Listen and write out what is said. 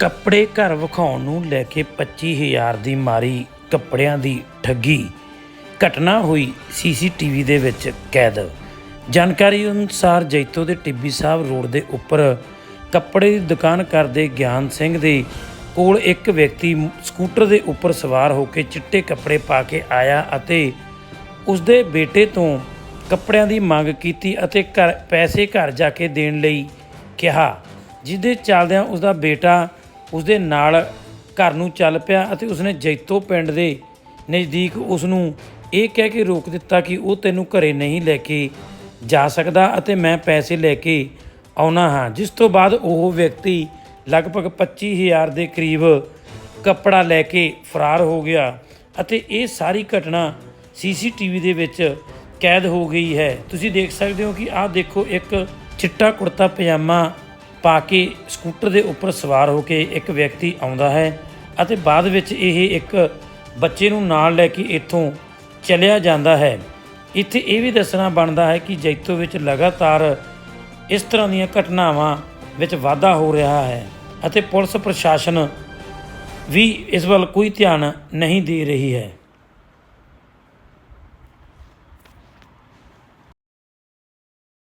ਕੱਪੜੇ ਘਰ ਵਿਖਾਉਣ ਨੂੰ ਲੈ ਕੇ 25000 ਦੀ ਮਾਰੀ ਕੱਪੜਿਆਂ ਦੀ ਠੱਗੀ। ਘਟਨਾ ਹੋਈ ਸੀਸੀਟੀਵੀ ਦੇ ਵਿੱਚ ਕੈਦ। ਜਾਣਕਾਰੀ ਅਨੁਸਾਰ ਜੈਤੋ ਦੇ ਟਿੱਬੀ ਸਾਹਿਬ ਰੋਡ ਦੇ ਉੱਪਰ ਕੱਪੜੇ ਦੀ ਦੁਕਾਨ ਕਰਦੇ ਗਿਆਨ ਸਿੰਘ ਦੇ ਕੋਲ ਇੱਕ ਵਿਅਕਤੀ ਸਕੂਟਰ ਦੇ ਉੱਪਰ ਸਵਾਰ ਹੋ ਕੇ ਚਿੱਟੇ ਕੱਪੜੇ ਪਾ ਕੇ ਆਇਆ ਅਤੇ ਉਸਦੇ ਬੇਟੇ ਤੋਂ ਕੱਪੜਿਆਂ ਦੀ ਮੰਗ ਕੀਤੀ ਅਤੇ ਘਰ, ਪੈਸੇ ਘਰ ਜਾ ਕੇ ਦੇਣ ਲਈ ਕਿਹਾ ਜਿਹਦੇ ਚੱਲਦਿਆਂ ਉਸਦਾ ਬੇਟਾ ਉਸਦੇ ਨਾਲ ਘਰ ਨੂੰ ਚੱਲ ਪਿਆ ਅਤੇ ਉਸਨੇ ਜੈਤੋ ਪਿੰਡ ਦੇ ਨਜ਼ਦੀਕ ਉਸ ਨੂੰ ਇਹ ਕਹਿ ਕੇ ਰੋਕ ਦਿੱਤਾ ਕਿ ਉਹ ਤੈਨੂੰ ਘਰੇ ਨਹੀਂ ਲੈ ਕੇ ਜਾ ਸਕਦਾ ਅਤੇ ਮੈਂ ਪੈਸੇ ਲੈ ਕੇ ਆਉਣਾ ਹਾਂ, ਜਿਸ ਤੋਂ ਬਾਅਦ ਉਹ ਵਿਅਕਤੀ ਲਗਭਗ 25000 ਦੇ ਕਰੀਬ ਕੱਪੜਾ ਲੈ ਕੇ ਫਰਾਰ ਹੋ ਗਿਆ ਅਤੇ ਇਹ ਸਾਰੀ ਘਟਨਾ ਸੀਸੀਟੀਵੀ ਦੇ ਵਿੱਚ ਕੈਦ ਹੋ ਗਈ ਹੈ। ਤੁਸੀਂ ਦੇਖ ਸਕਦੇ ਹੋ ਕਿ ਆਹ ਦੇਖੋ, ਇੱਕ ਚਿੱਟਾ ਕੁੜਤਾ ਪਜਾਮਾ ਪਾ ਕੇ ਸਕੂਟਰ ਦੇ ਉੱਪਰ ਸਵਾਰ ਹੋ ਕੇ ਇੱਕ ਵਿਅਕਤੀ ਆਉਂਦਾ ਹੈ ਅਤੇ ਬਾਅਦ ਵਿੱਚ ਇਹ ਇੱਕ ਬੱਚੇ ਨੂੰ ਨਾਲ ਲੈ ਕੇ ਇੱਥੋਂ ਚਲਿਆ ਜਾਂਦਾ ਹੈ। ਇੱਥੇ ਇਹ ਵੀ ਦੱਸਣਾ ਬਣਦਾ ਹੈ ਕਿ ਜੈਤੋ ਵਿੱਚ ਲਗਾਤਾਰ ਇਸ ਤਰ੍ਹਾਂ ਦੀਆਂ ਘਟਨਾਵਾਂ ਵਿੱਚ ਵਾਧਾ ਹੋ ਰਿਹਾ ਹੈ ਅਤੇ ਪੁਲਿਸ ਪ੍ਰਸ਼ਾਸਨ ਵੀ ਇਸ ਵੱਲ ਕੋਈ ਧਿਆਨ ਨਹੀਂ ਦੇ ਰਹੀ ਹੈ।